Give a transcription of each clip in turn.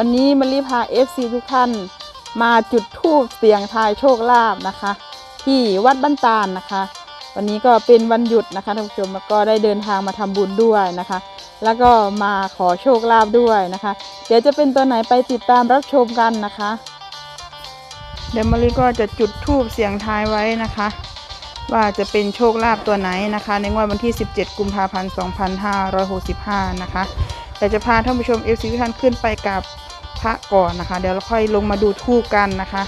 วันนี้มะลิพา FC ทุกท่าน มาจุดธูปเสียงทายโชคลาภนะคะ ที่วัดบ้านตาลนะคะ วันนี้ก็เป็นวันหยุดนะคะท่านผู้ชมแล้วก็ได้เดินทางมาทำบุญด้วยนะคะ แล้วก็มาขอโชคลาภด้วยนะคะ เดี๋ยวจะเป็นตัวไหนไปติดตามรับชมกันนะคะ เดี๋ยวมะลิก็จะจุดธูปเสียงทายไว้นะคะ ว่าจะเป็นโชคลาภตัวไหนนะคะ ในงวดวันที่ 17 กุมภาพันธ์ 2565 นะคะแต่จะพาท่านผู้ชมเอฟซีทุกท่านขึ้นไปกับ พระก่อนนะคะ เดี๋ยวเราค่อยลงมาดูทูปกันนะคะ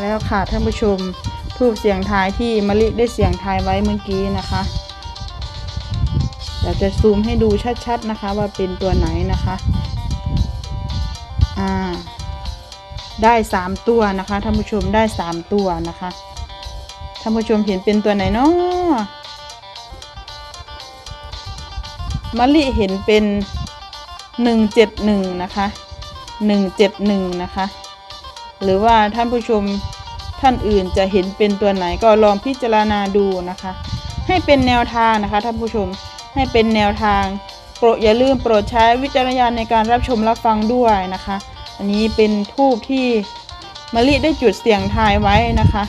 แล้วค่ะท่านผู้ชมทูบเสียงทายที่มะลิได้เสียงทายไว้เมื่อกี้นะคะเดี๋ยวจะซูมให้ดูชัดๆนะคะว่าเป็นตัวไหนนะคะ อ่า ได้สามตัวนะคะท่านผู้ชมได้สามตัวนะคะท่านผู้ชมเห็นเป็นตัวไหนเนาะมะลิเห็นเป็นหนึ่งเจ็ดหนึ่งนะคะหนึ่งเจ็ดหนึ่งนะคะ หรือว่าท่านผู้ชมท่านอื่นจะเห็นเป็นตัวไหนก็ลองพิจารณาดูนะคะ ให้เป็นแนวทางนะคะท่านผู้ชมให้เป็นแนวทาง โปรดอย่าลืมโปรดใช้วิจารณญาณในการรับชมรับฟังด้วยนะคะ อันนี้เป็นทูบที่มะลิได้จุดเสียงทายไว้นะคะ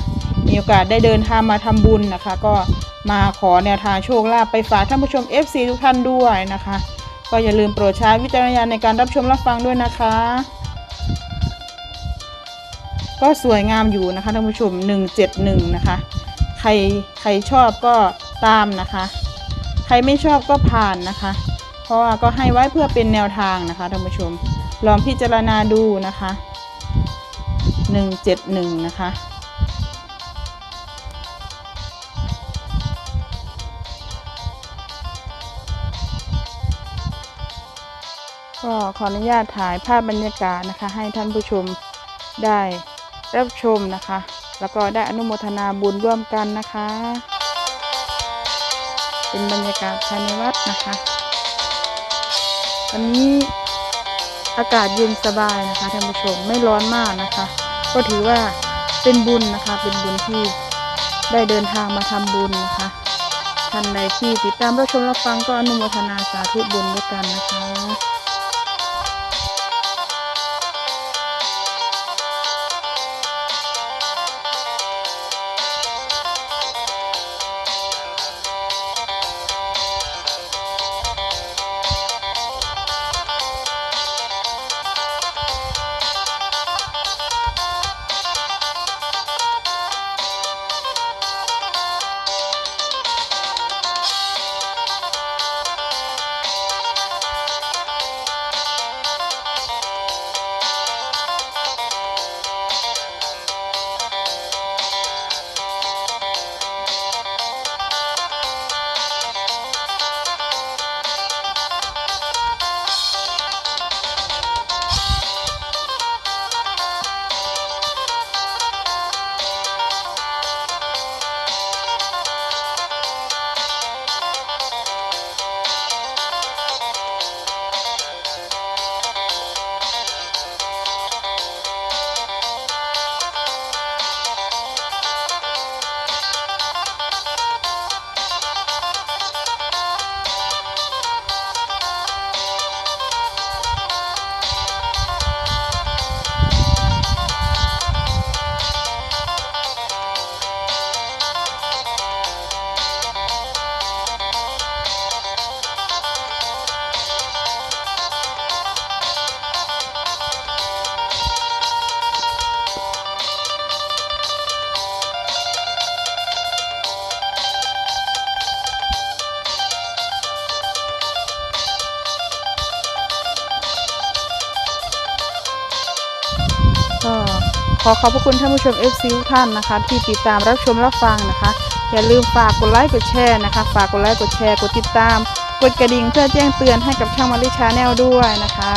มีโอกาสได้เดินทางมาทำบุญนะคะ ก็มาขอแนวทางโชคลาภไปฝากท่านผู้ชม FC ทุกท่านด้วยนะคะ ก็อย่าลืมโปรดใช้วิจารณญาณในการรับชมรับฟังด้วยนะคะ ก็สวยงามอยู่นะคะท่านผู้ชม 171 นะคะ ใครใครชอบก็ตามนะคะ ใครไม่ชอบก็ผ่านนะคะ เพราะว่าก็ให้ไว้เพื่อเป็นแนวทางนะคะท่านผู้ชม ลองพิจารณาดูนะคะ 171 นะคะก็ขออนุญาตถ่ายภาพบรรยากาศนะคะ ให้ท่านผู้ชมได้รับชมนะคะ แล้วก็ได้อนุโมทนาบุญร่วมกันนะคะ เป็นบรรยากาศภายในวัดนะคะ วันนี้อากาศเย็นสบายนะคะท่านผู้ชมไม่ร้อนมากนะคะ ก็ถือว่าเป็นบุญนะคะ เป็นบุญที่ได้เดินทางมาทำบุญนะคะท่านใดที่ติดตามรับชมรับฟังก็อนุโมทนาสาธุบุญด้วยกันนะคะ ก็ขอขอบพระคุณท่านผู้ชม FC ทุกท่านนะคะ ที่ติดตามรับชมรับฟังนะคะ อย่าลืมฝากกดไลค์กดแชร์นะคะ ฝากกดไลค์กดแชร์กดติดตาม กดกระดิ่งเพื่อแจ้งเตือนให้กับช่องมาริชาแนลด้วยนะคะ